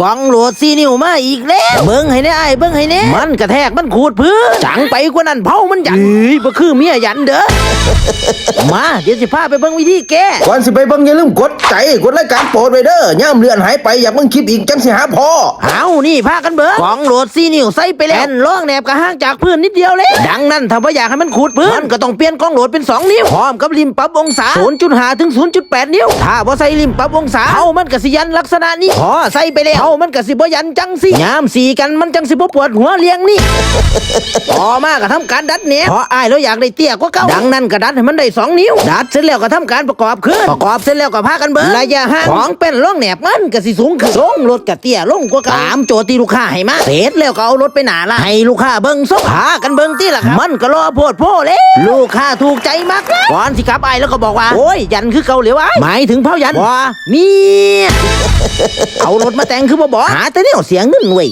กล่องโหลดซีนิ้วมาอีกแล้ว เบิ้งให้แน่ไอ้ายเบิ้งให้แน่มันกระแทกมันขูดพื้นจังไปกว่านั้นเผามันยันเฮ้ยบ่คือเมียยันเด้อมาเดี๋ยวสิพาไปเบิ้งวิธีแก้ก่อนสิไปเบิ่งอย่าลืมกดใจกดรายการโปรดไว้เด้อย่ามเลื่อนหายไปอยากเบิ่งคลิปอีกจังสิหาพอเอานี่พากันเบิ้งกล่องโหลดซีนิ้วใส่ไปแล้วแผ่นรองแหนบกระห่างจากพื้นนิดเดียวเลยดังนั้นถ้าบ่อยากให้มันขูดพื้นมันก็ต้องเปลี่ยนกล่องโหลดเป็น 2 นิ้วพร้อมกับริมปรับองศา0.5ถึง0.8 นิ้ว ถ้าบ่ใส่ริมปรับองศาเฮามันก็สิยันลักษณะนี้พอใส่ไปแล้วเฮามันก็สิบ่ยันจังสิยามสีกันมันจังสิบ่ปวดหัวเลี้ยงนี่ต่อมาก็ทำการดัดแหนบเพราะอ้ายเราอยากได้เตี้ยกว่าเก่าดังนั้นก็ดัดให้มันได้สองนิ้ว ดัดเสร็จแล้วก็ทำการประกอบขึ้นประกอบเสร็จแล้วก็พากันเบิ้งระยะห่างของเป็นร่องแหนบมันก็สิสูงขึ้นลงรถกะเตี้ยลงกว่าเก่าตามโจทย์ที่ลูกค้าให้มาเสร็จแล้วก็เอารถไปหนาละให้ลูกค้าเบิ้งส่งพากันเบิ้งที่ละครับมันก็รอโพดโพเลยลูกค้าถูกใจมากเลยก่อนสิครับไอ้ายแล้วก็บอกว่าโอ้ยยันคือเกาเหลียวไอ้ายหมายถึงเผายันว่าเมีย เอารถมาแต่งคือบ่บอกหาแต่เนี่ยเสียเงินเว้ย